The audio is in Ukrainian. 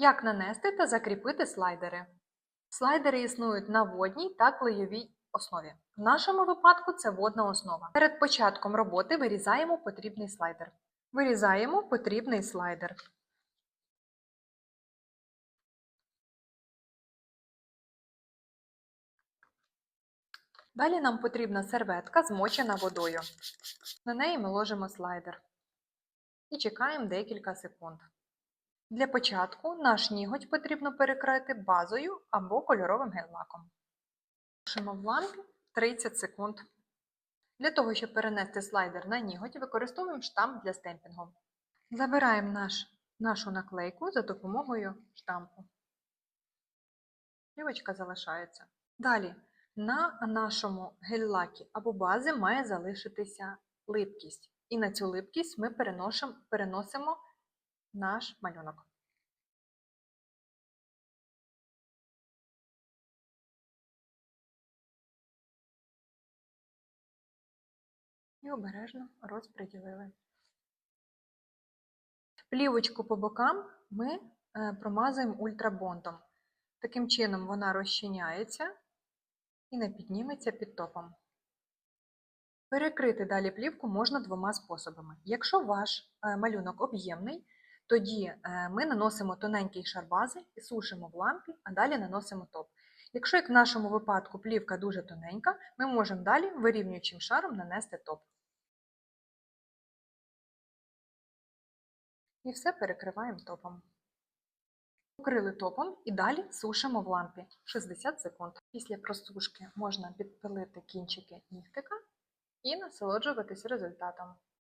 Як нанести та закріпити слайдери? Слайдери існують на водній та клейовій основі. В нашому випадку це водна основа. Перед початком роботи вирізаємо потрібний слайдер. Вирізаємо потрібний слайдер. Далі нам потрібна серветка, змочена водою. На неї ми ложимо слайдер і чекаємо декілька секунд. Для початку наш ніготь потрібно перекрити базою або кольоровим гель-лаком. Сушимо в лампі 30 секунд. Для того, щоб перенести слайдер на ніготь, використовуємо штамп для стемпінгу. Забираємо наш, нашу наклейку за допомогою штампу. Плівочка залишається. Далі на нашому гель-лакі або базі має залишитися липкість. І на цю липкість ми переносимо наш малюнок. І обережно розподілили. Плівочку по бокам ми е, промазуємо ультрабондом. Таким чином вона розчиняється і не підніметься під топом. Перекрити далі плівку можна двома способами. Якщо ваш е, малюнок об'ємний, тоді е, ми наносимо тоненький шар бази і сушимо в лампі, а далі наносимо топ. Якщо, як в нашому випадку, плівка дуже тоненька, ми можемо далі вирівнюючим шаром нанести топ. І все перекриваємо топом. Покрили топом і далі сушимо в лампі 60 секунд. Після просушки можна підпилити кінчики нігтика і насолоджуватись результатом.